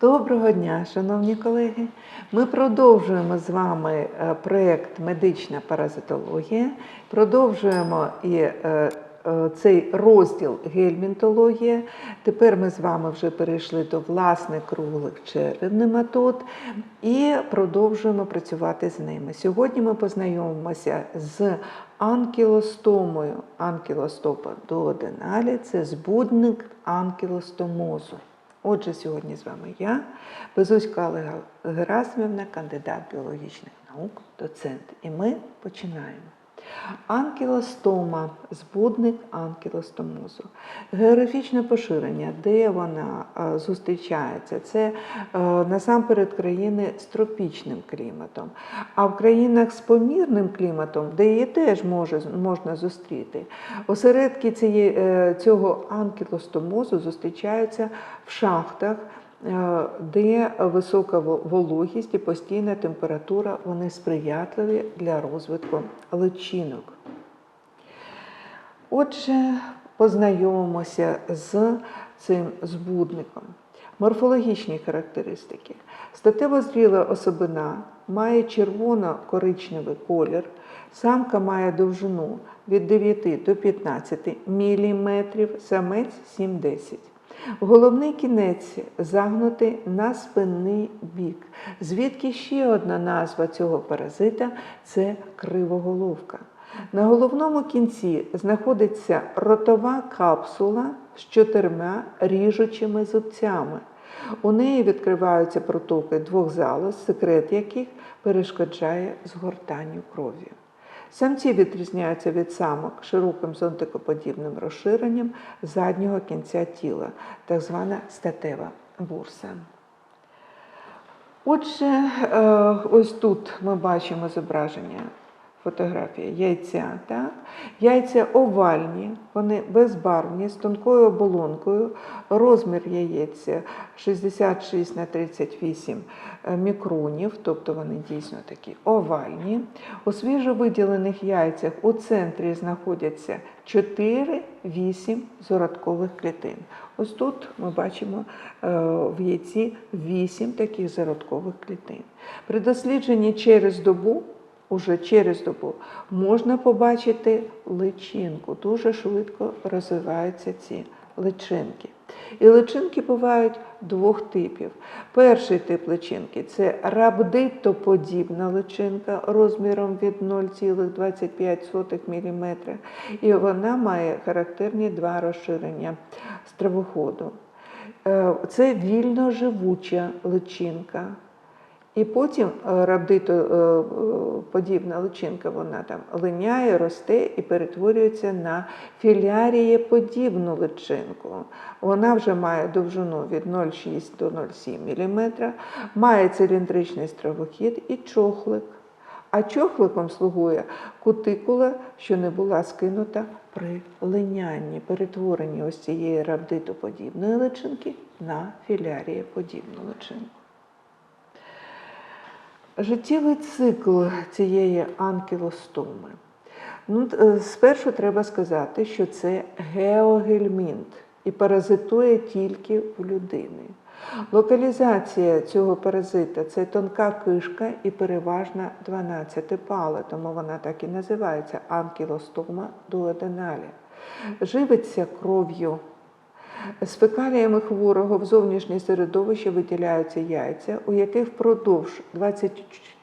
Доброго дня, шановні колеги. Ми продовжуємо з вами е, проєкт Медична паразитологія. Продовжуємо і е, е, цей розділ гельмінтологія. Тепер ми з вами вже перейшли до власних круглих черев нематод і продовжуємо працювати з ними. Сьогодні ми познайомимося з анкілостомою. Анкілостопа дуоденалі – це збудник анкілостомозу. Отже, сьогодні з вами я, Безуська Олега Герасимівна, кандидат біологічних наук, доцент. І ми починаємо. Анкілостома збудник анкілостомозу. Географічне поширення, де вона е, зустрічається, це е, насамперед країни з тропічним кліматом. А в країнах з помірним кліматом, де її теж може, можна зустріти, осередки цієї, е, цього анкілостомозу зустрічаються в шахтах. Е, Де висока вологість і постійна температура, вони сприятливі для розвитку личинок. Отже, познайомимося з цим збудником. Морфологічні характеристики. Статево зріла особина має червоно-коричневий колір, самка має довжину від 9 до 15 мм, самець 7-10. Головний кінець загнутий на спинний бік. Звідки ще одна назва цього паразита це кривоголовка. На головному кінці знаходиться ротова капсула з чотирма ріжучими зубцями. У неї відкриваються протоки двох залоз, секрет яких перешкоджає згортанню крові. Самці відрізняються від самок широким зонтикоподібним розширенням заднього кінця тіла, так звана статева бурса. Отже, е, ось тут ми бачимо зображення фотографія яйця. Так? Яйця овальні, вони безбарвні, з тонкою оболонкою. Розмір яєць 66 на 38 мікронів, тобто вони дійсно такі овальні. У свіжовиділених яйцях у центрі знаходяться 4-8 зародкових клітин. Ось тут ми бачимо е, в яйці 8 таких зародкових клітин. При дослідженні через добу Уже через добу можна побачити личинку. Дуже швидко розвиваються ці личинки. І личинки бувають двох типів. Перший тип личинки це рабдитоподібна личинка розміром від 0,25 мм. І вона має характерні два розширення стравоходу. Е, Це вільно живуча личинка. І потім е, рабдитоподібна личинка, вона там линяє, росте і перетворюється на філярієподібну личинку. Вона вже має довжину від 0,6 до 0,7 мм, має циліндричний стравохід і чохлик. А чохликом слугує кутикула, що не була скинута при линянні, перетворенні ось цієї рабдитоподібної личинки на філярієподібну личинку. Життєвий цикл цієї анкілостоми. Ну, е, спершу треба сказати, що це геогельмінт і паразитує тільки в людини. Локалізація цього паразита це тонка кишка і переважна 12 пала, тому вона так і називається анкілостома дуоденалі. Живиться кров'ю з фекаліями хворого в зовнішнє середовище виділяються яйця, у яких впродовж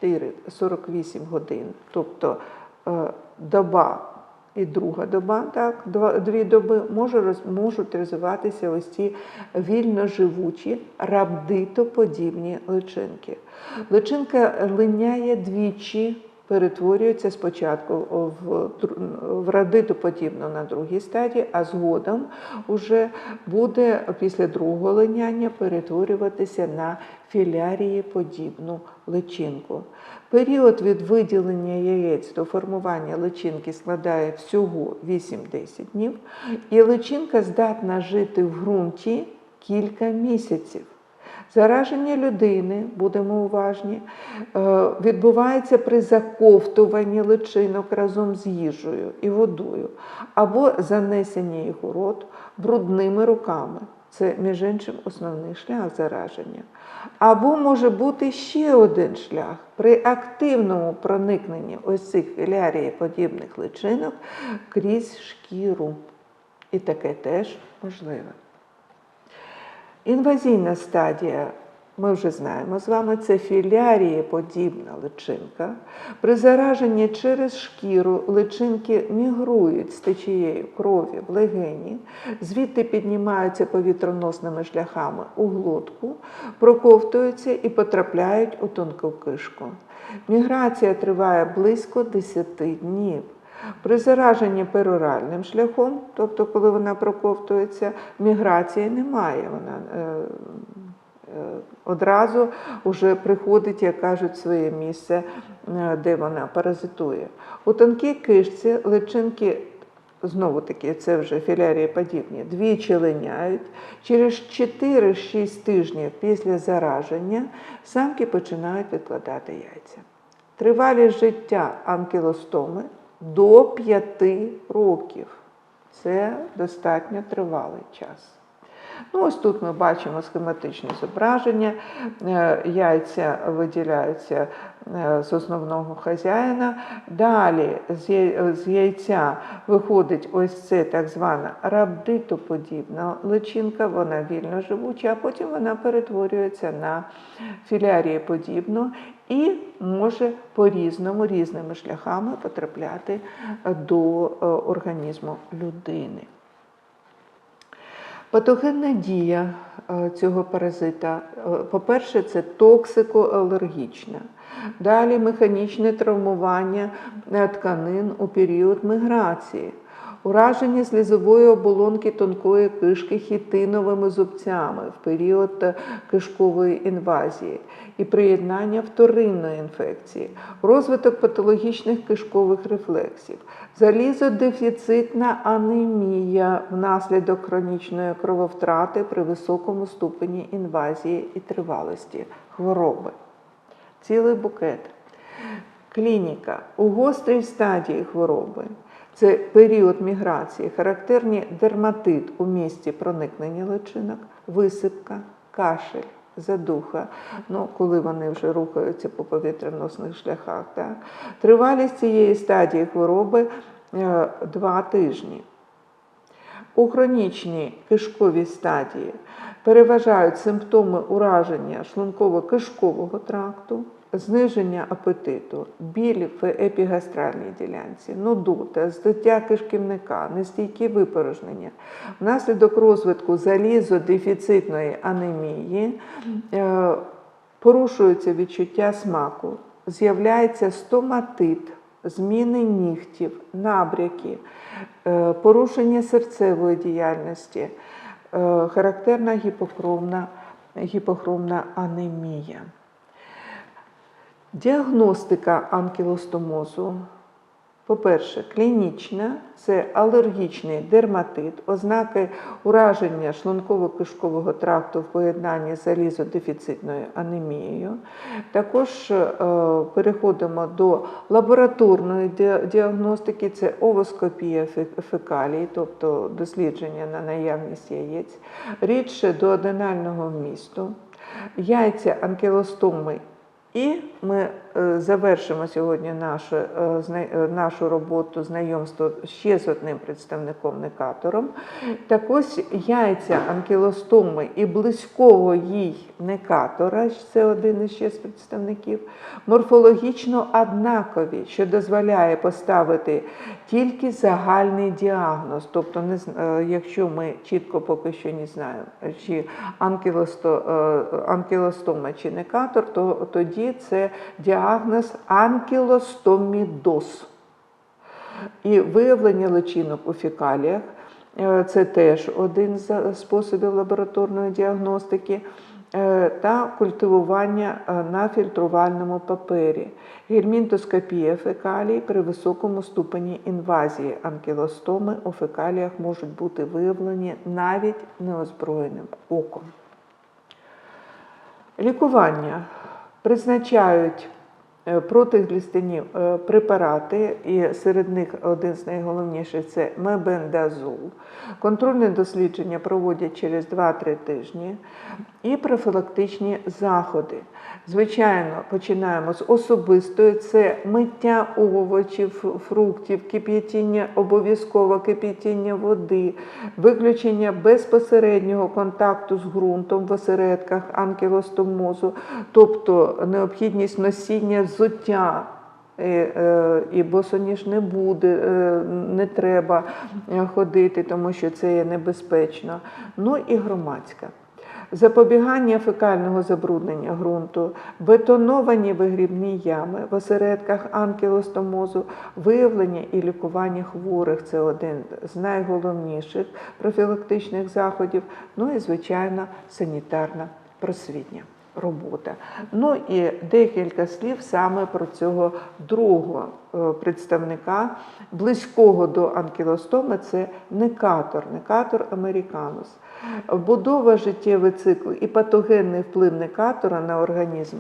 24-48 годин, тобто е, доба і друга доба, так, дві доби, можуть розвиватися ось ці вільно живучі рабдитоподібні личинки. Личинка линяє двічі перетворюється спочатку в, в радитоподібну на другій стадії, а згодом уже буде після другого линяння перетворюватися на філярієподібну личинку. Період від виділення яєць до формування личинки складає всього 8-10 днів, і личинка здатна жити в ґрунті кілька місяців. Зараження людини, будемо уважні, е, відбувається при заковтуванні личинок разом з їжею і водою, або занесенні їх у рот брудними руками. Це, між іншим, основний шлях зараження. Або може бути ще один шлях при активному проникненні ось цих філярієподібних личинок крізь шкіру. І таке теж можливе. Інвазійна стадія, ми вже знаємо з вами, це філярієподібна личинка. При зараженні через шкіру личинки мігрують з течією крові в легені, звідти піднімаються повітроносними шляхами у глотку, проковтуються і потрапляють у тонку кишку. Міграція триває близько 10 днів. При зараженні пероральним шляхом, тобто коли вона проковтується, міграції немає. Вона е, е, одразу вже приходить, як кажуть, своє місце, е, де вона паразитує. У тонкій кишці личинки. Знову таки, це вже філярії подібні, двічі линяють. Через 4-6 тижнів після зараження самки починають відкладати яйця. Тривалість життя анкілостоми до 5 років. Це достатньо тривалий час. Ну, ось тут ми бачимо схематичне зображення. Е, Яйця виділяються е, з основного хазяїна. Далі з яйця виходить ось це так звана рабдитоподібна личинка, вона вільно живуча, а потім вона перетворюється на філярієподібну і може по-різному, різними шляхами потрапляти до е, організму людини. Патогенна дія е, цього паразита, е, по-перше, це токсикоалергічна. Далі механічне травмування е, тканин у період міграції, ураження слізової оболонки тонкої кишки хітиновими зубцями в період е, кишкової інвазії і приєднання вторинної інфекції, розвиток патологічних кишкових рефлексів, залізодефіцитна анемія внаслідок хронічної крововтрати при високому ступені інвазії і тривалості хвороби. Цілий букет. Клініка у гострій стадії хвороби. Це період міграції, характерні дерматит у місці проникнення личинок, висипка, кашель, задуха, ну, коли вони вже рухаються по повітряносних шляхах. Так. Тривалість цієї стадії хвороби е, два тижні. У хронічній кишковій стадії переважають симптоми ураження шлунково-кишкового тракту, зниження апетиту, біль в епігастральній ділянці, нудота, здуття кишківника, нестійкі випорожнення. Внаслідок розвитку залізодефіцитної анемії е, порушується відчуття смаку, з'являється стоматит, зміни нігтів, набряки, е, порушення серцевої діяльності, е, характерна гіпохромна, гіпохромна анемія. Діагностика анкілостомозу. По-перше, клінічна це алергічний дерматит, ознаки ураження шлунково-кишкового тракту в поєднанні з залізодефіцитною анемією. Також е, переходимо до лабораторної діагностики, це овоскопія фекалій, тобто дослідження на наявність яєць, рідше до аденального вмісту, яйця анкілостоми і ми завершимо сьогодні нашу, е, е, нашу роботу знайомство ще з одним представником некатором. Так ось яйця анкілостоми і близького їй некатора, це один із ще з представників, морфологічно однакові, що дозволяє поставити тільки загальний діагноз. Тобто, не, е, якщо ми чітко поки що не знаємо, чи анкілосто, е, анкілостома чи некатор, то тоді це діагноз анкілостомідоз. І виявлення личинок у фекаліях е, це теж один з способів лабораторної діагностики. е, Та культивування е, на фільтрувальному папері, гельмінтоскопія фекалій при високому ступені інвазії анкілостоми у фекаліях можуть бути виявлені навіть неозброєним оком. Лікування призначають е, протиглістині е, препарати, і серед них один з найголовніших це мебендазол. Контрольне дослідження проводять через 2-3 тижні і профілактичні заходи. Звичайно, починаємо з особистої це миття овочів, фруктів, кип'ятіння, обов'язково кип'ятіння води, виключення безпосереднього контакту з ґрунтом в осередках анкілостомозу, тобто необхідність носіння взуття. І, е, і босоніж не буде, е, не треба е, ходити, тому що це є небезпечно. Ну і громадська. Запобігання фекального забруднення ґрунту, бетоновані вигрібні ями в осередках анкілостомозу, виявлення і лікування хворих це один з найголовніших профілактичних заходів. Ну і, звичайно, санітарна просвітня робота. Ну і декілька слів саме про цього другого е, представника, близького до анкілостоми, це некатор, некатор американус. Будова життєвий цикл і патогенний вплив некатора на організм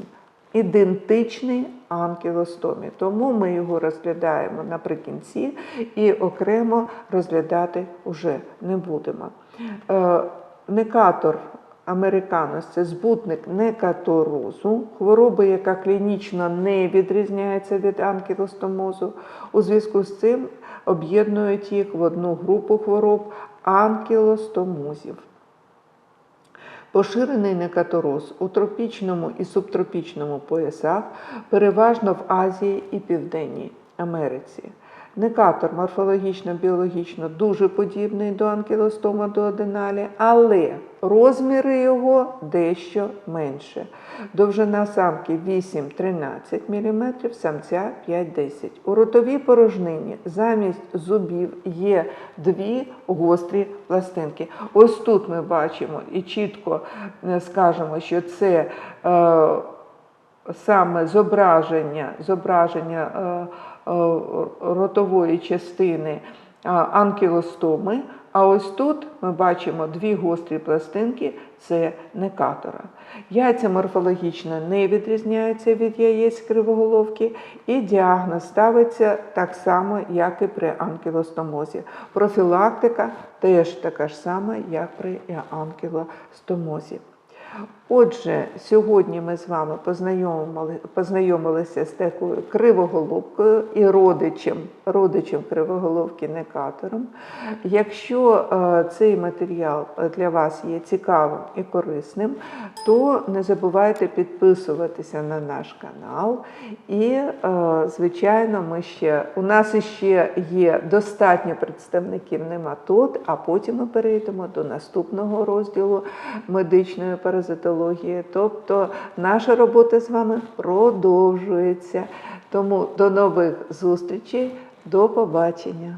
ідентичний анкілостомі. Тому ми його розглядаємо наприкінці і окремо розглядати вже не будемо. Е, Некатор Американус це збутник некаторозу, хвороби, яка клінічно не відрізняється від анкілостомозу. У зв'язку з цим об'єднують їх в одну групу хвороб анкілостомозів. Поширений некатороз у тропічному і субтропічному поясах, переважно в Азії і Південній Америці. Некатор морфологічно-біологічно дуже подібний до анкілостома дуоденалі, але розміри його дещо менше. Довжина самки 8-13 мм, самця 5-10 У ротовій порожнині замість зубів є дві гострі пластинки. Ось тут ми бачимо і чітко е, скажемо, що це. Е, саме зображення, зображення е, ротової частини е, анкілостоми. А ось тут ми бачимо дві гострі пластинки це некатора. Яйця морфологічно не відрізняються від яєць кривоголовки, і діагноз ставиться так само, як і при анкілостомозі. Профілактика теж така ж сама, як при анкілостомозі. Отже, сьогодні ми з вами познайомили, познайомилися з такою кривоголовкою і родичем, родичем кривоголовки некатором. Якщо е, цей матеріал для вас є цікавим і корисним, то не забувайте підписуватися на наш канал. І, е, звичайно, ми ще, у нас ще є достатньо представників нематод, а потім ми перейдемо до наступного розділу медичної паразитології. Тобто наша робота з вами продовжується. Тому до нових зустрічей, до побачення.